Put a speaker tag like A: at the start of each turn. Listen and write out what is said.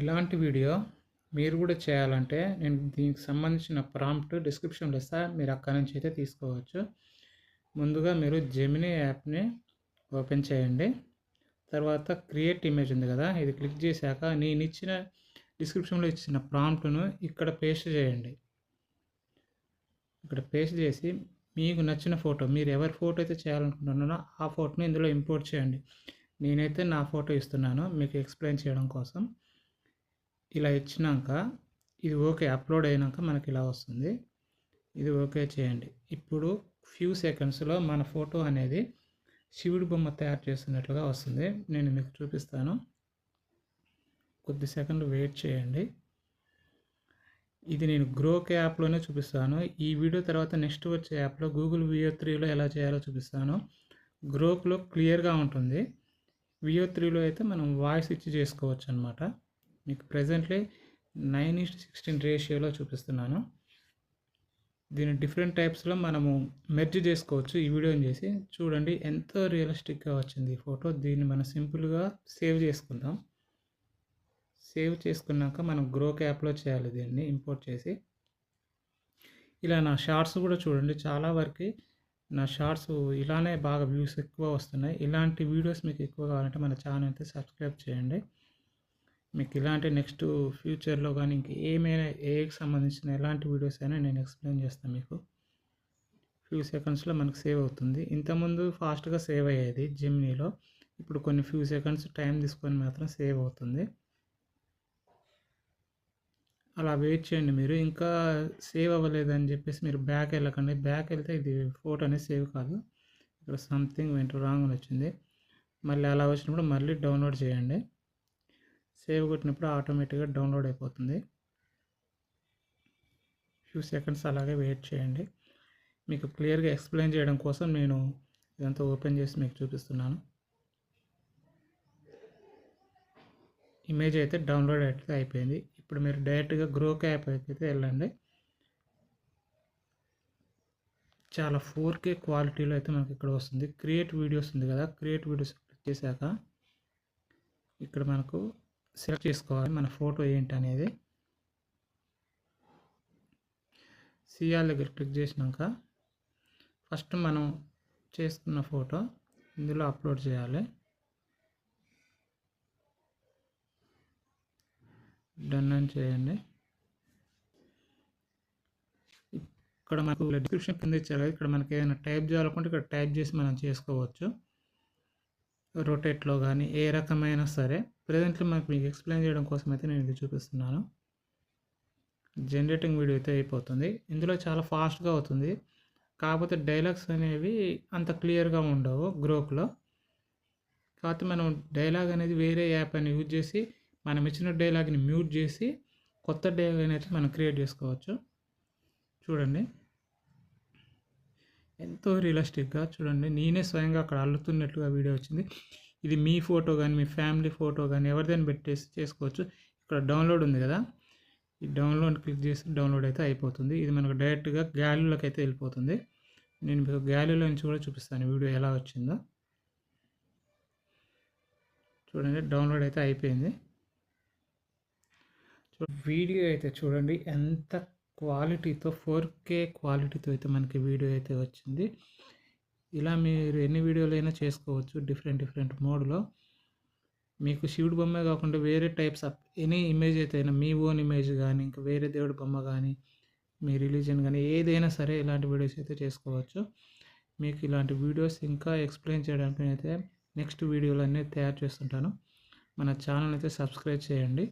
A: ఇలాంటి వీడియో మీరు కూడా చేయాలంటే నేను దీనికి సంబంధించిన ప్రాంప్ట్ డిస్క్రిప్షన్లో ఇస్తా మీరు అక్కడ నుంచి అయితే తీసుకోవచ్చు. ముందుగా మీరు జెమినీ యాప్ని ఓపెన్ చేయండి. తర్వాత క్రియేట్ ఇమేజ్ ఉంది కదా ఇది క్లిక్ చేశాక నేను ఇచ్చిన డిస్క్రిప్షన్లో ఇచ్చిన ప్రాంప్ట్ను ఇక్కడ పేస్ట్ చేయండి. ఇక్కడ పేస్ట్ చేసి మీకు నచ్చిన ఫోటో మీరు ఎవరి ఫోటో అయితే చేయాలనుకుంటున్నారో ఆ ఫోటోని ఇందులో ఇంపోర్ట్ చేయండి. నేనైతే నా ఫోటో ఇస్తున్నాను మీకు ఎక్స్ప్లెయిన్ చేయడం కోసం. ఇలా ఇచ్చినాక ఇది ఓకే అప్లోడ్ అయినాక మనకి ఇలా వస్తుంది. ఇది ఓకే చేయండి. ఇప్పుడు ఫ్యూ సెకండ్స్లో మన ఫోటో అనేది శివుడి బొమ్మ తయారు చేస్తున్నట్లుగా వస్తుంది. నేను మీకు చూపిస్తాను. కొద్ది సెకండ్లు వెయిట్ చేయండి. ఇది నేను గ్రోక్ యాప్లోనే చూపిస్తాను. ఈ వీడియో తర్వాత నెక్స్ట్ వచ్చే యాప్లో గూగుల్ వియో త్రీలో ఎలా చేయాలో చూపిస్తాను. గ్రోక్లో క్లియర్గా ఉంటుంది. వియో త్రీలో అయితే మనం వాయిస్ ఇచ్చి చేసుకోవచ్చు అనమాట మీకు ప్రజెంట్లీ నైన్ ఇస్ట్ సిక్స్టీన్ రేషియోలో చూపిస్తున్నాను. దీని డిఫరెంట్ టైప్స్లో మనము మెర్జ్ చేసుకోవచ్చు ఈ వీడియోని చేసి. చూడండి ఎంతో రియలిస్టిక్గా వచ్చింది ఈ ఫోటో దీన్ని మనం సింపుల్గా సేవ్ చేసుకుందాం. సేవ్ చేసుకున్నాక మనం గ్రో క్యాప్లో చేయాలి దీన్ని ఇంపోర్ట్ చేసి. ఇలా నా షార్ట్స్ కూడా చూడండి చాలా వరకు నా షార్ట్స్ ఇలానే బాగా వ్యూస్ ఎక్కువ వస్తున్నాయి. ఇలాంటి వీడియోస్ మీకు ఎక్కువ కావాలంటే మన ఛానల్ అయితే సబ్స్క్రైబ్ చేయండి. మీకు ఇలాంటి నెక్స్ట్ ఫ్యూచర్లో కానీ ఇంక ఏమైనా ఏకి సంబంధించిన ఎలాంటి వీడియోస్ అయినా నేను ఎక్స్ప్లెయిన్ చేస్తాను మీకు. ఫ్యూ సెకండ్స్లో మనకు సేవ్ అవుతుంది. ఇంతకుముందు ఫాస్ట్గా సేవ్ అయ్యేది జిమ్నీలో ఇప్పుడు కొన్ని ఫ్యూ సెకండ్స్ టైం తీసుకొని మాత్రం సేవ్ అవుతుంది. అలా వెయిట్ చేయండి మీరు. ఇంకా సేవ్ అవ్వలేదని చెప్పేసి మీరు బ్యాక్ వెళ్ళకండి. బ్యాక్ వెళ్తే ఇది ఫోటో అనేది సేవ్ కాదు. ఇక్కడ సంథింగ్ వెంట రాంగ్ అని వచ్చింది. మళ్ళీ అలా వచ్చినప్పుడు మళ్ళీ డౌన్లోడ్ చేయండి. సేవ్ కొట్టినప్పుడు ఆటోమేటిక్గా డౌన్లోడ్ అయిపోతుంది. ఫ్యూ సెకండ్స్ అలాగే వెయిట్ చేయండి. మీకు క్లియర్గా ఎక్స్ప్లెయిన్ చేయడం కోసం నేను ఇదంతా ఓపెన్ చేసి మీకు చూపిస్తున్నాను. ఇమేజ్ అయితే డౌన్లోడ్ అయితే అయిపోయింది. ఇప్పుడు మీరు డైరెక్ట్గా గ్రో క్యాప్ అయితే వెళ్ళండి. చాలా ఫోర్ కే క్వాలిటీలో అయితే మనకి ఇక్కడ వస్తుంది. క్రియేట్ వీడియోస్ ఉంది కదా. క్రియేట్ వీడియోస్ క్లిక్ చేశాక ఇక్కడ మనకు సెలెక్ట్ చేసుకోవాలి మన ఫోటో ఏంటి అనేది. సిఆర్ దగ్గర క్లిక్ చేసినాక ఫస్ట్ మనం చేసుకున్న ఫోటో ఇందులో అప్లోడ్ చేయాలి. డన్ అని చేయండి. ఇక్కడ మనకు డిస్క్రిప్షన్ కింద ఇచ్చారు కదా ఇక్కడ మనకి ఏదైనా టైప్ చేయాలనుకుంటే ఇక్కడ టైప్ చేసి మనం చేసుకోవచ్చు. రొటేట్లో కానీ ఏ రకమైన సరే ప్రజెంట్లో మనకు మీకు ఎక్స్ప్లెయిన్ చేయడం కోసం అయితే నేను ఇది చూపిస్తున్నాను. జనరేటింగ్ వీడియో అయితే అయిపోతుంది. ఇందులో చాలా ఫాస్ట్గా అవుతుంది. కాకపోతే డైలాగ్స్ అనేవి అంత క్లియర్గా ఉండవు గ్రోక్లో కాకపోతే మనం డైలాగ్ అనేది వేరే యాప్ అని యూజ్ చేసి మనం ఇచ్చిన డైలాగ్ని మ్యూట్ చేసి కొత్త డైలాగ్ అనేది మనం క్రియేట్ చేసుకోవచ్చు. చూడండి. ఎంతో రియలిస్టిక్గా చూడండి. నేనే స్వయంగా అక్కడ అల్లుతున్నట్లుగా వీడియో వచ్చింది. ఇది మీ ఫోటో కానీ మీ ఫ్యామిలీ ఫోటో కానీ ఎవరిదైనా పెట్టేసి చేసుకోవచ్చు. ఇక్కడ డౌన్లోడ్ ఉంది కదా. ఈ డౌన్లోడ్ క్లిక్ చేసి డౌన్లోడ్ అయితే అయిపోతుంది. ఇది మనకు డైరెక్ట్గా గ్యాలీలోకి అయితే వెళ్ళిపోతుంది. నేను మీకు గ్యాలీలో నుంచి కూడా చూపిస్తాను వీడియో ఎలా వచ్చిందో. చూడండి డౌన్లోడ్ అయితే అయిపోయింది. వీడియో అయితే చూడండి ఎంత క్వాలిటీతో ఫోర్ కే క్వాలిటీతో అయితే మనకి వీడియో అయితే వచ్చింది. ఇలా మీరు ఎన్ని వీడియోలు అయినా చేసుకోవచ్చు డిఫరెంట్ డిఫరెంట్ మోడ్లో. మీకు శివుడు బొమ్మే కాకుండా వేరే టైప్స్ ఆఫ్ ఎనీ ఇమేజ్ అయితే అయినా మీ ఓన్ ఇమేజ్ కానీ ఇంకా వేరే దేవుడి బొమ్మ కానీ మీ రిలీజన్ కానీ ఏదైనా సరే ఇలాంటి వీడియోస్ అయితే చేసుకోవచ్చు. మీకు ఇలాంటి వీడియోస్ ఇంకా ఎక్స్ప్లెయిన్ చేయడానికి అయితే నెక్స్ట్ వీడియోలు అన్నీ తయారు చేస్తుంటాను. మన ఛానల్ అయితే సబ్స్క్రైబ్ చేయండి.